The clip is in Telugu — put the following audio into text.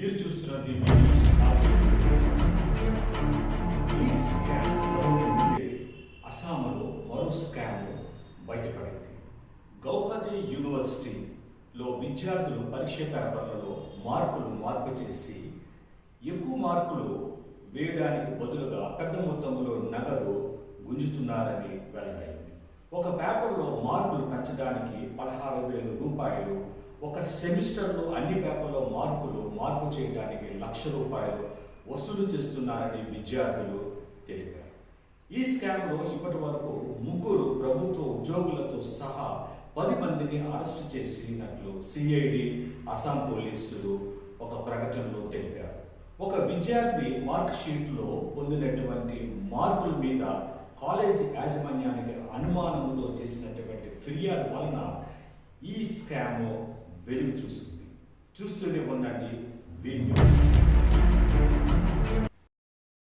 మీరు చూస్తున్నది అస్సాంలో మరో స్కామ్ బయటపడింది. గౌహతి యూనివర్సిటీలో విద్యార్థులు పరీక్ష పేపర్లలో మార్కులు మార్పు చేసి ఎక్కువ మార్కులు వేయడానికి బదులుగా పెద్ద మొత్తంలో నగదు గుంజుతున్నారని వెల్లడైంది. ఒక పేపర్లో మార్కులు పెంచడానికి పదహారు వేల రూపాయలు ఒక సెమిస్టర్లో అన్ని పేపర్లో మార్కులు మార్పు చేయడానికి లక్ష రూపాయలు వసూలు చేస్తున్నారని విద్యార్థులు తెలిపారు. ఈ స్కామ్లో ఇప్పటి వరకు ముగ్గురు ప్రభుత్వ ఉద్యోగులతో సహా పది మందిని అరెస్ట్ చేసినట్లు సిఐడి అస్సాం పోలీసులు ఒక ప్రకటనలో తెలిపారు. ఒక విద్యార్థి మార్క్ షీట్లో పొందినటువంటి మార్కుల మీద కాలేజీ యాజమాన్యానికి అనుమానంతో చేసినటువంటి ఫిర్యాదు వలన ఈ స్కామ్ వెలుగు చూస్తుంది. చూస్తూనే ఉండండి.